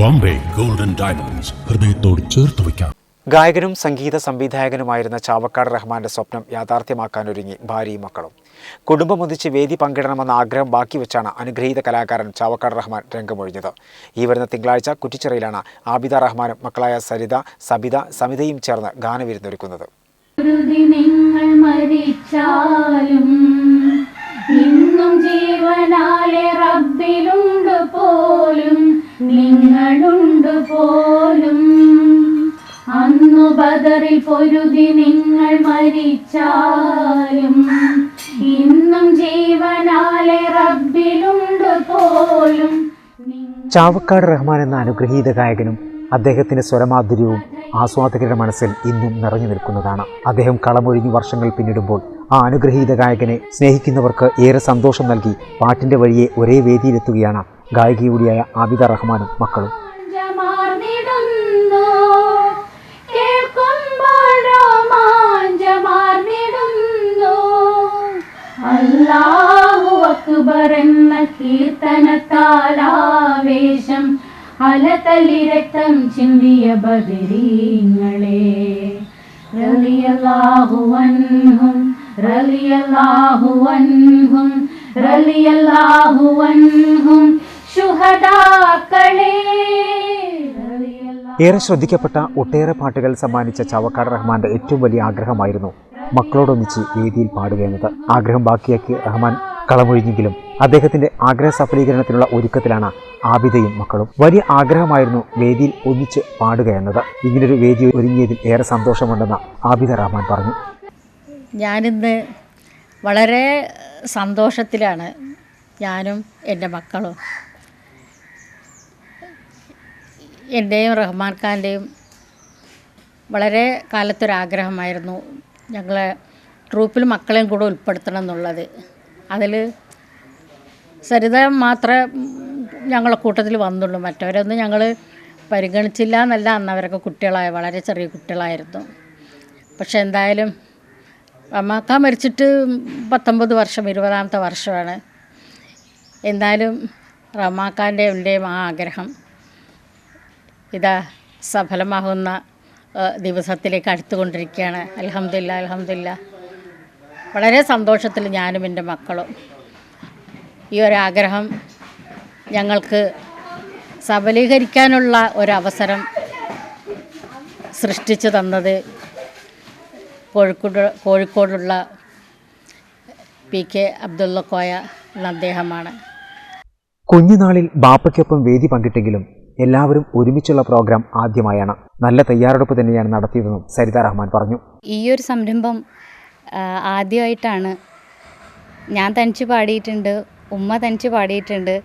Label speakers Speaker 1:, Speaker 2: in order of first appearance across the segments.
Speaker 1: Bombay. Golden diamonds ഹൃദയത്തോട് ചേർത്ത് വയ്ക്കാം.
Speaker 2: ഗായകനും സംഗീത സംവിധായകനുമായിരുന്ന ചാവക്കാട് റഹ്മാന്റെ സ്വപ്നം യാഥാർത്ഥ്യമാക്കാനൊരുങ്ങി ഭാര്യയും മക്കളും. കുടുംബമൊന്നിച്ച് വേദി പങ്കിടണമെന്ന ആഗ്രഹം ബാക്കി വെച്ചാണ് അനുഗ്രഹീത കലാകാരൻ ചാവക്കാട് റഹ്മാൻ രംഗമൊഴിഞ്ഞത്. ഈ വരുന്ന തിങ്കളാഴ്ച കുറ്റിച്ചിറയിലാണ് ആബിദ റഹ്മാനും മക്കളായ സരിത സബിത സമിതയും ചേർന്ന് ഗാനവിരുന്നൊരുക്കുന്നത്.
Speaker 3: നിങ്ങൾ മരിച്ചാലും ഇന്നും ജീവനാലെ റബ്ബിലുണ്ട് പോലും. നിങ്ങളുണ്ട് ബദറിൽ പൊരുതി നിങ്ങൾ മരിച്ചാലും ഇന്നും ജീവനാലെ റബ്ബിലുണ്ട് പോലും.
Speaker 2: ചാവക്കാട് റഹ്മാൻ എന്ന അനുഗ്രഹീത ഗായകനും അദ്ദേഹത്തിന്റെ സ്വരമാധുര്യവും ആസ്വാദകരുടെ മനസ്സിൽ ഇന്നും നിറഞ്ഞു നിൽക്കുന്നതാണ്. അദ്ദേഹം കളമൊഴിഞ്ഞു വർഷങ്ങൾ പിന്നിടുമ്പോൾ ആ അനുഗ്രഹീത ഗായകനെ സ്നേഹിക്കുന്നവർക്ക് ഏറെ സന്തോഷം നൽകി പാട്ടിന്റെ വഴിയെ ഒരേ വേദിയിലെത്തുകയാണ് ഗായിക കൂടിയായ ആബിദ റഹ്മാനും മക്കളും.
Speaker 3: അല്ലാഹു അക്ബർ എന്ന കീർത്തനത്താൽ ആവേശം അലതല്ലി രക്തം ചിന്തിയ ബദരീങ്ങളെ. റളിയല്ലാഹു അൻഹും റളിയല്ലാഹു ശുഹദാക്കളേ.
Speaker 2: ഏറെ ശ്രദ്ധിക്കപ്പെട്ട ഒട്ടേറെ പാട്ടുകൾ സമ്മാനിച്ച ചാവക്കാട് റഹ്മാന്റെ ഏറ്റവും വലിയ ആഗ്രഹമായിരുന്നു മക്കളോടൊന്നിച്ച് വേദിയിൽ പാടുക എന്നത്. ആഗ്രഹം ബാക്കിയാക്കി റഹ്മാൻ കളമൊഴിഞ്ഞെങ്കിലും അദ്ദേഹത്തിന്റെ ആഗ്രഹ സഫലീകരണത്തിനുള്ള ഒരുക്കത്തിലാണ് ആബിദയും മക്കളും. വലിയ ആഗ്രഹമായിരുന്നു വേദിയിൽ ഒന്നിച്ച് പാടുക എന്നത്. ഇങ്ങനൊരു വേദി ഒരുങ്ങിയതിൽ ഏറെ സന്തോഷമുണ്ടെന്ന് ആബിദ റഹ്മാൻ പറഞ്ഞു.
Speaker 4: ഞാനിന്ന് വളരെ സന്തോഷത്തിലാണ് ഞാനും എന്റെ മക്കളും എന്റെയും റഹ്മാൻ ഖാന്റെയും വളരെ കാലത്തൊരാഗ്രഹമായിരുന്നു ഞങ്ങളെ ട്രൂപ്പിൽ മക്കളെയും കൂടെ ഉൾപ്പെടുത്തണം എന്നുള്ളത്. അതിൽ സരിത മാത്രമേ ഞങ്ങളെ കൂട്ടത്തിൽ വന്നുള്ളൂ. മറ്റവരൊന്നും ഞങ്ങൾ പരിഗണിച്ചില്ല എന്നല്ല. അന്ന് അവരൊക്കെ കുട്ടികളായ വളരെ ചെറിയ കുട്ടികളായിരുന്നു. പക്ഷെ എന്തായാലും അമ്മാക്ക മരിച്ചിട്ട് പത്തൊമ്പത് വർഷം ഇരുപതാമത്തെ വർഷമാണ്. എന്തായാലും റമാക്കാന്റെ എന്റെയും ആ ആഗ്രഹം ഇതാ സഫലമാകുന്ന ദിവസത്തിലേക്ക് അടുത്തുകൊണ്ടിരിക്കുകയാണ്. അലഹമില്ല അലഹമില്ല വളരെ സന്തോഷത്തിൽ ഞാനും എന്റെ മക്കളും. ഈ ഒരാഗ്രഹം ഞങ്ങൾക്ക് സബലീകരിക്കാനുള്ള ഒരവസരം സൃഷ്ടിച്ചു തന്നത് കോഴിക്കോട് കോഴിക്കോടുള്ള പി കെ അബ്ദുള്ള കോയ എന്ന അദ്ദേഹമാണ്.
Speaker 2: കുഞ്ഞുനാളിൽ ബാപ്പയ്ക്കൊപ്പം വേദി പങ്കിട്ടെങ്കിലും എല്ലാവരും ഒരുമിച്ചുള്ള പ്രോഗ്രാം ആദ്യമായാണ്. നല്ല തയ്യാറെടുപ്പ് തന്നെയാണ് നടത്തിയതെന്നും സരിത റഹ്മാൻ പറഞ്ഞു.
Speaker 5: ഈ ഒരു സംരംഭം ആദ്യമായിട്ടാണ്. ഞാൻ തനിച്ച് പാടിയിട്ടുണ്ട് ഉമ്മ തനിച്ച് പാടിയിട്ടുണ്ട്.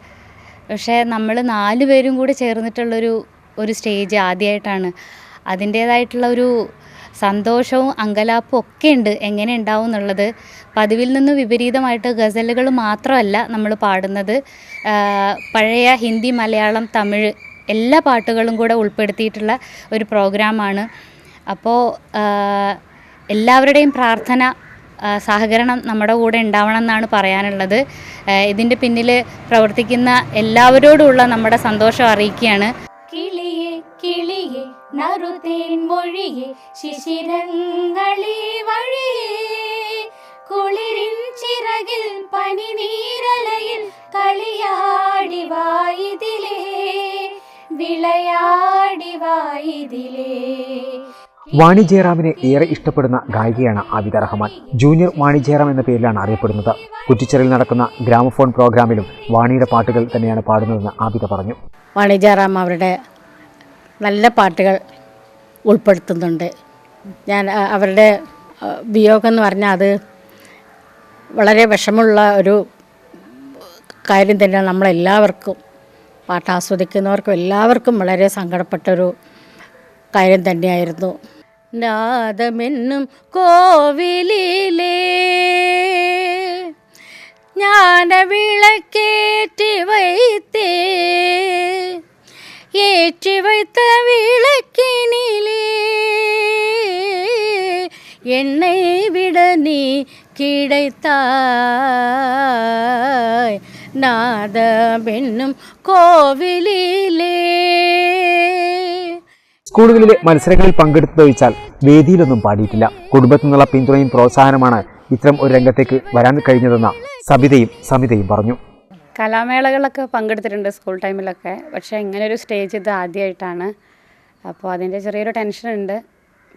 Speaker 5: പക്ഷേ നമ്മൾ നാല് പേരും കൂടി ചേർന്നിട്ടുള്ളൊരു ഒരു സ്റ്റേജ് ആദ്യമായിട്ടാണ്. അതിന്റേതായിട്ടുള്ള ഒരു സന്തോഷവും അങ്കലാപ്പും ഒക്കെ ഉണ്ട്. എങ്ങനെ ഉണ്ടാവും എന്നുള്ളത്. പതിവിൽ നിന്ന് വിപരീതമായിട്ട് ഗസലുകൾ മാത്രമല്ല നമ്മൾ പാടുന്നത്. പഴയ ഹിന്ദി മലയാളം തമിഴ് എല്ലാ പാട്ടുകളും കൂടെ ഉൾപ്പെടുത്തിയിട്ടുള്ള ഒരു പ്രോഗ്രാമാണ്. അപ്പോൾ എല്ലാവരുടെയും പ്രാർത്ഥന സഹകരണം നമ്മുടെ കൂടെ ഉണ്ടാവണം എന്നാണ് പറയാനുള്ളത് ഇതിന്റെ പിന്നിൽ പ്രവർത്തിക്കുന്ന എല്ലാവരോടുമുള്ള നമ്മുടെ സന്തോഷം അറിയിക്കുകയാണ്.
Speaker 3: കിളിയെ കിളിയെ നറുതേൻ മൊഴിയെ ശിശിരങ്ങളി
Speaker 2: വാണി ജയറാമിനെ ഏറെ ഇഷ്ടപ്പെടുന്ന ഗായികയാണ് ആബിദ റഹ്മാൻ. ജൂനിയർ വാണി ജയറാം എന്ന പേരിലാണ് അറിയപ്പെടുന്നത്. കുറ്റിച്ചറിൽ നടക്കുന്ന ഗ്രാമഫോൺ പ്രോഗ്രാമിലും വാണിയുടെ പാട്ടുകൾ തന്നെയാണ് പാടുന്നതെന്ന് ആബിദ പറഞ്ഞു.
Speaker 4: വാണി ജയറാം അവരുടെ നല്ല പാട്ടുകൾ ഉൾപ്പെടുത്തുന്നുണ്ട്. ഞാൻ അവരുടെ വിയോഗം എന്ന് പറഞ്ഞാൽ അത് വളരെ വിഷമുള്ള ഒരു കാര്യം തന്നെയാണ്. നമ്മളെല്ലാവർക്കും പാട്ട് ആസ്വദിക്കുന്നവർക്കും എല്ലാവർക്കും വളരെ സങ്കടപ്പെട്ടൊരു കാര്യം തന്നെയായിരുന്നു. നാദമെന്നും കോവിലിലേ ஞானவிளக்கேற்றி வைத்தே ஏற்றி வைத்த விளக்கினிலே என்னை விட நீ கிடைத்தாய் நாதமென்னும் கோவிலிலே
Speaker 2: സ്കൂളുകളിലെ മത്സരങ്ങളിൽ പങ്കെടുത്തതൊഴിച്ചാൽ വേദിയിലൊന്നും പാടിയിട്ടില്ല. കുടുംബത്തിൽ നിന്നുള്ള പിന്തുണയും പ്രോത്സാഹനമാണ് ഇത്തരം ഒരു രംഗത്തേക്ക് വരാൻ കഴിഞ്ഞതെന്ന സബിതയും സമിതയും പറഞ്ഞു.
Speaker 6: കലാമേളകളിലൊക്കെ പങ്കെടുത്തിട്ടുണ്ട് സ്കൂൾ ടൈമിലൊക്കെ. പക്ഷേ ഇങ്ങനെ ഒരു സ്റ്റേജ് ഇത് ആദ്യമായിട്ടാണ്. അപ്പോൾ അതിന്റെ ചെറിയൊരു ടെൻഷനുണ്ട്.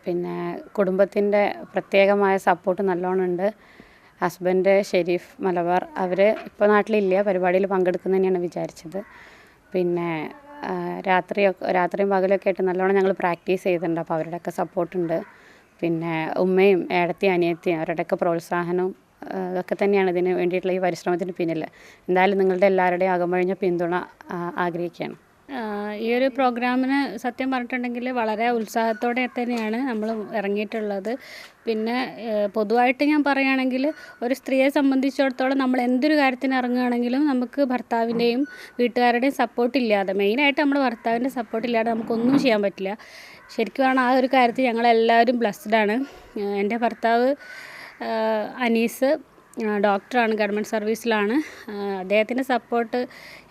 Speaker 6: പിന്നെ കുടുംബത്തിന്റെ പ്രത്യേകമായ സപ്പോർട്ട് നല്ലോണം ഉണ്ട് ഹസ്ബൻഡ് ഷെരീഫ് മലബാർ അവർ ഇപ്പോൾ നാട്ടിലില്ല പരിപാടിയിൽ പങ്കെടുക്കുന്നതന്നെയാണ് വിചാരിച്ചത്. പിന്നെ രാത്രിയൊക്കെ രാത്രിയും പകലൊക്കെ ആയിട്ട് നല്ലോണം ഞങ്ങൾ പ്രാക്ടീസ് ചെയ്തിട്ടുണ്ട്. അപ്പോൾ അവരുടെയൊക്കെ സപ്പോർട്ടുണ്ട്. പിന്നെ ഉമ്മയും ഏടത്തി അനിയത്തിയും അവരുടെയൊക്കെ പ്രോത്സാഹനവും ഇതൊക്കെ തന്നെയാണ് ഇതിന് വേണ്ടിയിട്ടുള്ള ഈ പരിശ്രമത്തിന് പിന്നിൽ എന്തായാലും നിങ്ങളുടെ എല്ലാവരുടെയും അകമഴിഞ്ഞ പിന്തുണ ആഗ്രഹിക്കുകയാണ്.
Speaker 7: ഈ ഒരു പ്രോഗ്രാമിന് സത്യം പറഞ്ഞിട്ടുണ്ടെങ്കിൽ വളരെ ഉത്സാഹത്തോടെ തന്നെയാണ് നമ്മൾ ഇറങ്ങിയിട്ടുള്ളത്. പിന്നെ പൊതുവായിട്ട് ഞാൻ പറയുകയാണെങ്കിൽ ഒരു സ്ത്രീയെ സംബന്ധിച്ചിടത്തോളം നമ്മൾ എന്തൊരു കാര്യത്തിന് ഇറങ്ങുകയാണെങ്കിലും നമുക്ക് ഭർത്താവിന്റെയും വീട്ടുകാരുടെയും സപ്പോർട്ട് ഇല്ലാതെ മെയിനായിട്ട് നമ്മൾ ഭർത്താവിന്റെ സപ്പോർട്ട് ഇല്ലാതെ നമുക്കൊന്നും ചെയ്യാൻ പറ്റില്ല. ശരിക്കും ആണ് ആ ഒരു കാര്യത്തിൽ ഞങ്ങളെല്ലാവരും ബ്ലസ്ഡാണ് എന്റെ ഭർത്താവ് അനീസ് ഡോക്ടറാണ് ഗവൺമെന്റ് സർവീസിലാണ്. അദ്ദേഹത്തിന്റെ സപ്പോർട്ട്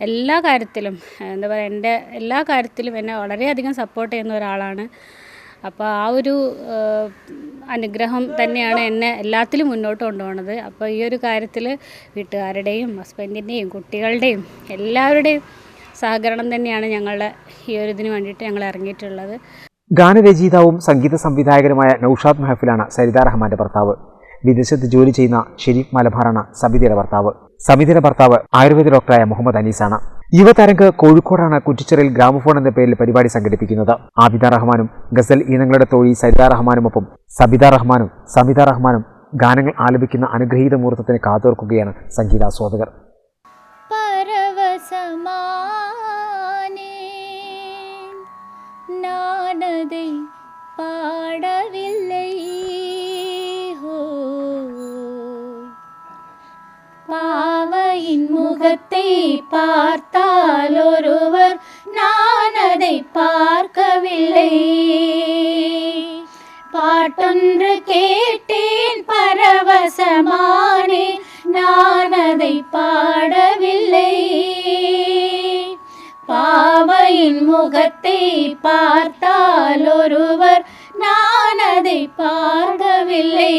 Speaker 7: എല്ലാ കാര്യത്തിലും എന്താ പറയുക എന്റെ എല്ലാ കാര്യത്തിലും എന്നെ വളരെയധികം സപ്പോർട്ട് ചെയ്യുന്ന ഒരാളാണ്. അപ്പോൾ ആ ഒരു അനുഗ്രഹം തന്നെയാണ് എന്നെ എല്ലാത്തിലും മുന്നോട്ട് കൊണ്ടുപോകുന്നത്. അപ്പോൾ ഈ ഒരു കാര്യത്തിൽ വീട്ടുകാരുടെയും ഹസ്ബൻഡിന്റെയും കുട്ടികളുടെയും എല്ലാവരുടെയും സഹകരണം തന്നെയാണ് ഞങ്ങളുടെ ഈ ഒരു ഇതിന് വേണ്ടിയിട്ട് ഞങ്ങൾ ഇറങ്ങിയിട്ടുള്ളത്.
Speaker 2: ഗാനരചയിതാവും സംഗീത സംവിധായകനുമായ നൌഷാദ് മെഹഫിലാണ് സരിത റഹ്മാന്റെ ഭർത്താവ്. വിദേശത്ത് ജോലി ചെയ്യുന്ന ഷെരീഫ് മലബാറാണ് സബിതയുടെ ഭർത്താവ്. സബിതയുടെ ഭർത്താവ് ആയുർവേദ ഡോക്ടറായ മുഹമ്മദ് അനീസാണ്. യുവതാരംഗ് കോഴിക്കോടാണ് കുറ്റിച്ചിറയിൽ ഗ്രാമഫോൺ എന്ന പേരിൽ പരിപാടി സംഘടിപ്പിക്കുന്നത്. ആബിദ റഹ്മാനും ഗസൽ ഈനങ്ങളുടെ തോഴി സരിത റഹ്മാനുമൊപ്പം സബിത റഹ്മാനും സമിത റഹ്മാനും ഗാനങ്ങൾ ആലപിക്കുന്ന അനുഗ്രഹീത മുഹൂർത്തത്തിന് കാതോർക്കുകയാണ് സംഗീതാസ്വാദകർ.
Speaker 3: പരവശമാ முகத்தை பார்த்தால் ஒருவர் நான் அதை பார்க்கவில்லை. பாட்டொன்று கேட்டேன் பரவசமானே நான் அதை பாடவில்லை. பாவையின் முகத்தை பார்த்தால் ஒருவர் நான் அதை பார்க்கவில்லை.